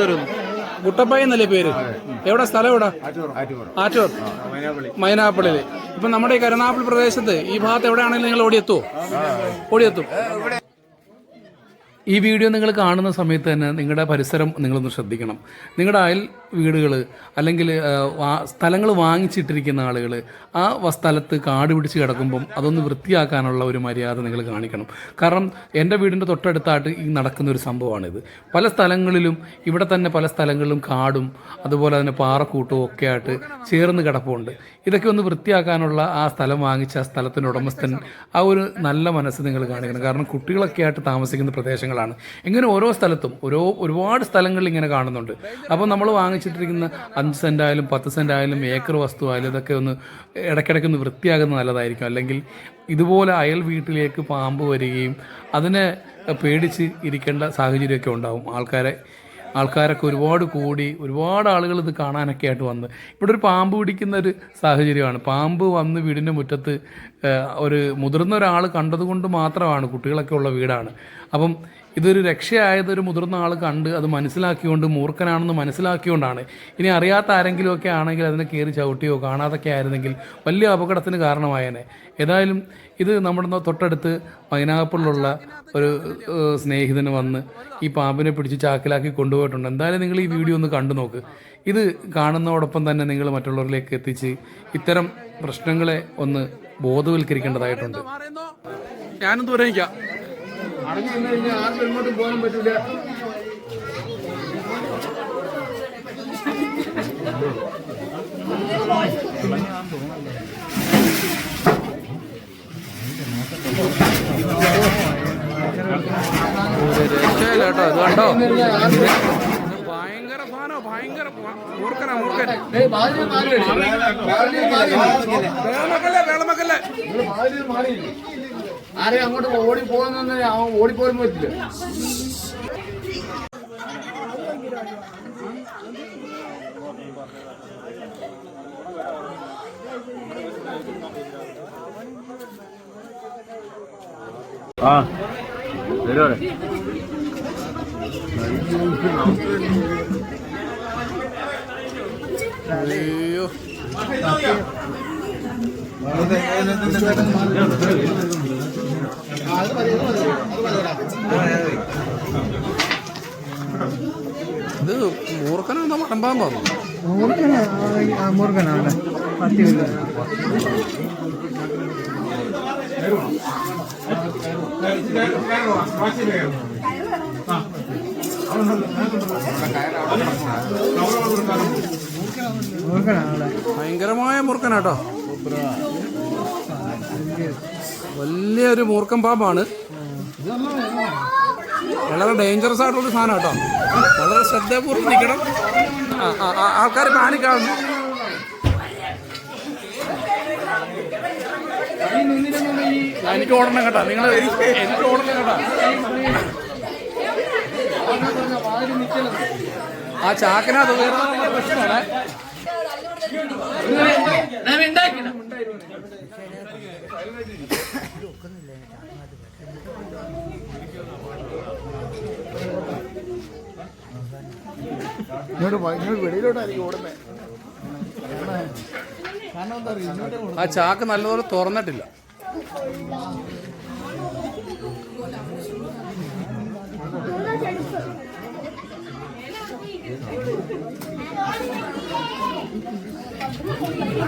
തരുന്നു കുട്ടപ്പായ എന്നല്ലേ പേര്? എവിടെ? സ്ഥലം എവിടെ? ആറ്റൂർ. മൈനാപ്പിളിൽ ഇപ്പൊ നമ്മുടെ ഈ കരുനാപ്പള്ളി പ്രദേശത്ത് ഈ ഭാഗത്ത് എവിടെയാണെങ്കിലും നിങ്ങൾ ഓടിയെത്തുമോ ഓടിയെത്തും. ഈ വീഡിയോ നിങ്ങൾ കാണുന്ന സമയത്ത് തന്നെ നിങ്ങളുടെ പരിസരം നിങ്ങളൊന്ന് ശ്രദ്ധിക്കണം. നിങ്ങളുടെ അയൽ വീടുകൾ അല്ലെങ്കിൽ സ്ഥലങ്ങൾ വാങ്ങിച്ചിട്ടിരിക്കുന്ന ആളുകൾ ആ സ്ഥലത്ത് കാട് പിടിച്ച് കിടക്കുമ്പം അതൊന്ന് വൃത്തിയാക്കാനുള്ള ഒരു മര്യാദ നിങ്ങൾ കാണിക്കണം. കാരണം എന്റെ വീടിന്റെ തൊട്ടടുത്തായിട്ട് ഈ നടക്കുന്ന ഒരു സംഭവമാണിത്. പല സ്ഥലങ്ങളിലും ഇവിടെ തന്നെ പല സ്ഥലങ്ങളിലും കാടും അതുപോലെ തന്നെ പാറക്കൂട്ടവും ഒക്കെ ആയിട്ട് ചേർന്ന് കിടപ്പുണ്ട്. ഇതൊക്കെ ഒന്ന് വൃത്തിയാക്കാനുള്ള ആ സ്ഥലം വാങ്ങിച്ച ആ സ്ഥലത്തിന്റെ ഉടമസ്ഥൻ ആ ഒരു നല്ല മനസ്സ് നിങ്ങൾ കാണിക്കണം. കാരണം കുട്ടികളൊക്കെ ആയിട്ട് താമസിക്കുന്ന പ്രദേശങ്ങളാണ് ഇങ്ങനെ ഓരോ സ്ഥലത്തും ഓരോ ഒരുപാട് സ്ഥലങ്ങളിൽ ഇങ്ങനെ കാണുന്നുണ്ട്. അപ്പോൾ നമ്മൾ വാങ്ങിച്ചിട്ടിരിക്കുന്ന അഞ്ച് സെന്റ് ആയാലും പത്ത് സെന്റ് ആയാലും ഏക്കർ വസ്തു ആയാലും ഇതൊക്കെ ഒന്ന് ഇടയ്ക്കിടയ്ക്ക് ഒന്ന് വൃത്തിയാകുന്നത് നല്ലതായിരിക്കും. അല്ലെങ്കിൽ ഇതുപോലെ അയൽ വീട്ടിലേക്ക് പാമ്പ് വരികയും അതിനെ പേടിച്ച് ഇരിക്കേണ്ട സാഹചര്യമൊക്കെ ഉണ്ടാവും. ആൾക്കാരെ ആൾക്കാരൊക്കെ ഒരുപാട് കൂടി ഒരുപാട് ആളുകൾ ഇത് കാണാനൊക്കെ ആയിട്ട് വന്ന്. ഇവിടെ ഒരു പാമ്പ് പിടിക്കുന്ന ഒരു സാഹചര്യമാണ്. പാമ്പ് വന്ന് വീടിന്റെ മുറ്റത്ത് ഒരു മുതിർന്ന ഒരാൾ കണ്ടതുകൊണ്ട് മാത്രമാണ് കുട്ടികളൊക്കെ ഉള്ള വീടാണ്. അപ്പം ഇതൊരു രക്ഷയായത് ഒരു മുതിർന്ന ആൾ കണ്ട് അത് മനസ്സിലാക്കിക്കൊണ്ട് മൂർഖനാണെന്ന് മനസ്സിലാക്കിക്കൊണ്ടാണ്. ഇനി അറിയാത്ത ആരെങ്കിലുമൊക്കെ ആണെങ്കിൽ അതിനെ കയറി ചവിട്ടിയോ കാണാതൊക്കെ ആയിരുന്നെങ്കിൽ വലിയ അപകടത്തിന് കാരണമായേനെ. ഏതായാലും ഇത് നമ്മുടെ തൊട്ടടുത്ത് പൈനാപ്പിളിലുള്ള ഒരു സ്നേഹിതന് വന്ന് ഈ പാമ്പിനെ പിടിച്ച് ചാക്കിലാക്കി കൊണ്ടുപോയിട്ടുണ്ട്. എന്തായാലും നിങ്ങൾ ഈ വീഡിയോ ഒന്ന് കണ്ടു നോക്ക്. ഇത് കാണുന്നതോടൊപ്പം തന്നെ നിങ്ങൾ മറ്റുള്ളവരിലേക്ക് എത്തിച്ച് ഇത്തരം പ്രശ്നങ്ങളെ ഒന്ന് ബോധവൽക്കരിക്കേണ്ടതായിട്ടുണ്ട്. ഞാനും നിൽക്കാം ആർക്കും എങ്ങോട്ടും പോകാൻ പറ്റില്ല ഒരു രക്ഷയില്ല കേട്ടോ ഇത് കണ്ടോ ഭയങ്കര സാധനോ ഭയങ്കര മൂർഖനാ മൂർഖൻ. വേളമക്കല്ലേ വേളമക്കല്ലേ ആരെയും അങ്ങോട്ട് ഓടി പോകുന്ന അവൻ ഓടിപ്പോകാൻ പറ്റില്ല ആ വരുവാണ് അയ്യോ. ഇത് മൂർഖനാണോ മടമ്പാമ്പോ മുറുകനാണ് പത്തി മുറുകനാണ് ഭയങ്കരമായ മൂർഖനാട്ടോ. വലിയൊരു മൂർക്കം പാമ്പാണ്. വളരെ ഡേഞ്ചറസ് ആയിട്ടുള്ള സാധനം കേട്ടോ. വളരെ ശ്രദ്ധാപൂർവം നിൽക്കണം. ആൾക്കാർ പാനിക്കാവുന്നു എനിക്ക് ഓടണം കേട്ടോ നിങ്ങൾ എനിക്ക് ഓടണം കേട്ടോ ആ ചാക്കിനകത്ത് വേറെ പ്രശ്നമാണ്. ഇങ്ങോട്ട് പോ- ഇങ്ങോട്ട് വെളിയിലോട്ടായിരിക്കും ഓടുന്നത് കാരണം എന്താ അറിയോ ഇങ്ങോട്ട് ആ ചാക്ക് നല്ലപോലെ തുറന്നിട്ടില്ല.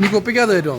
നീ കൊപ്പിക്കാതെ തരുമോ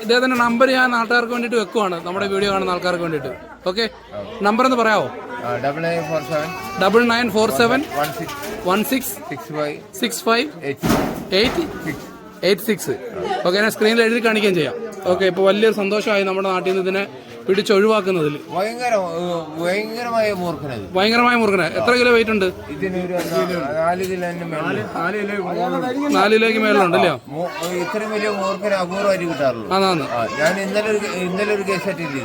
ഇദ്ദേഹത്തിന്റെ നമ്പർ ഞാൻ നാട്ടുകാർക്ക് വേണ്ടിയിട്ട് വെക്കുവാണ്. നമ്മുടെ വീഡിയോ കാണുന്ന ആൾക്കാർക്ക് വേണ്ടിയിട്ട്. ഓക്കെ നമ്പർ ഒന്ന് പറയാമോ double nine four seven double nine four seven one six six five eight eight eight six okay ഞാൻ സ്ക്രീനിൽ എഴുതി കാണിക്കുകയും ചെയ്യാം. ഓക്കെ ഇപ്പോൾ വലിയൊരു സന്തോഷമായി നമ്മുടെ നാട്ടിൽ നിന്ന് ഇതിനെ പിടിച്ചൊഴിവാക്കുന്നതിൽ. ഭയങ്കര ഭയങ്കരമായ മൂർഖനത് ഭയങ്കരമായ മുറുകന എത്ര കിലോ വെയിറ്റ് ഉണ്ട്? ഇതിനൊരു നാല് കിലോ മേളിൽ നാലിലേക്ക് മേലുണ്ട് അല്ലയോ മൂ- ഇത്രയും വലിയ മൂർഖന് അപൂർവമായിട്ട് കിട്ടാറുള്ളൂ. ആ, ഞാൻ ഇന്നലെ ഒരു ഇന്നലെ ഒരു കേസ് അറ്റൻഡ്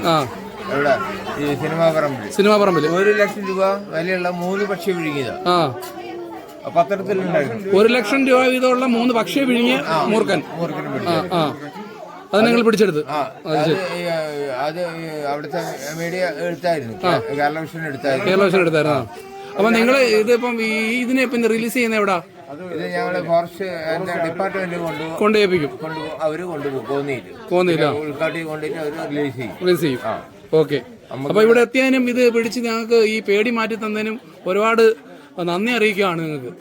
എവിടെ? ഈ സിനിമാ പറമ്പിൽ സിനിമാ പറമ്പിൽ ഒരു ലക്ഷം രൂപ വിലയുള്ള മൂന്ന് പക്ഷി വിഴുങ്ങിയത്. ആ. പത്രത്തിലുണ്ടായിരുന്നു. ഒരു ലക്ഷം രൂപ വീതമുള്ള മൂന്ന് പക്ഷിയെ വിഴുങ്ങിയ മൂർഖൻ. മൂർഖൻ ആ ആ. അത് നിങ്ങൾ പിടിച്ചെടുത്ത്. അത് അവിടുത്തെ മീഡിയ എടുത്തായിരുന്നു. കേരള വിഷൻ എടുത്തായിരുന്നു. കേരള വിഷൻ എടുത്തായിരുന്നോ. അപ്പൊ നിങ്ങൾ ഇതിപ്പം ഈ ഇതിനെ പിന്നെ റിലീസ് ചെയ്യുന്ന എവിടാ? ഇത് ഞങ്ങൾ ഫോറസ്റ്റ് ഡിപ്പാർട്ട്മെന്റ് കൊണ്ടുപോകും കൊണ്ടേപ്പിക്കും അവർ കൊണ്ടുപോകും കോന്നിയിൽ. പോകുന്നില്ല ഉൾക്കാട്ടി കൊണ്ടിട്ട് അവർ റിലീസ് ചെയ്യും. റിലീസ് ചെയ്യും. ഓക്കെ അപ്പൊ ഇവിടെ എത്തിയാലും ഇത് പിടിച്ച് ഞങ്ങൾക്ക് ഈ പേടി മാറ്റി തന്നതിനും ഒരുപാട് നന്ദി അറിയിക്കുകയാണ് നിങ്ങൾക്ക്.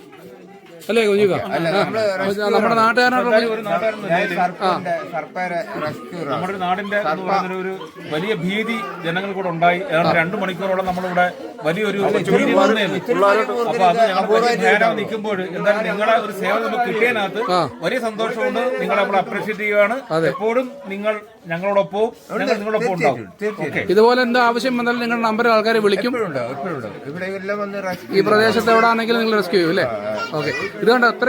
അല്ലേ കുഞ്ഞുക നമ്മുടെ നാട്ടുകാരനോട് നമ്മുടെ നാടിന്റെ ഒരു വലിയ ഭീതി ജനങ്ങൾക്കൂടെ ഉണ്ടായി. ഏതാണ്ട് രണ്ടു മണിക്കൂറോളം നമ്മളിവിടെ വലിയൊരു ഭീതി വന്നേന്നു അപ്പൊ അത് ഞങ്ങൾ നിൽക്കുമ്പോൾ എന്തായാലും നിങ്ങളെ ഒരു സേവനം നമുക്ക് കിട്ടിയതിനകത്ത് വലിയ സന്തോഷമുണ്ട്. നിങ്ങളെ നമ്മൾ അപ്രീഷിയേറ്റ് ചെയ്യുകയാണ്. എപ്പോഴും നിങ്ങൾ ഞങ്ങളോടൊപ്പവും ഞങ്ങൾ നിങ്ങളോടൊപ്പം ഉണ്ടാവും. ഇതുപോലെ എന്താ ആവശ്യം വന്നാലും നിങ്ങളുടെ നമ്പർ ആൾക്കാരെ വിളിക്കും. ഈ പ്രദേശത്ത് എവിടെ ആണെങ്കിലും നിങ്ങൾ റെസ്ക്യൂ ചെയ്യും അല്ലേ? ഓക്കെ. ഇതുകൊണ്ട് അത്ര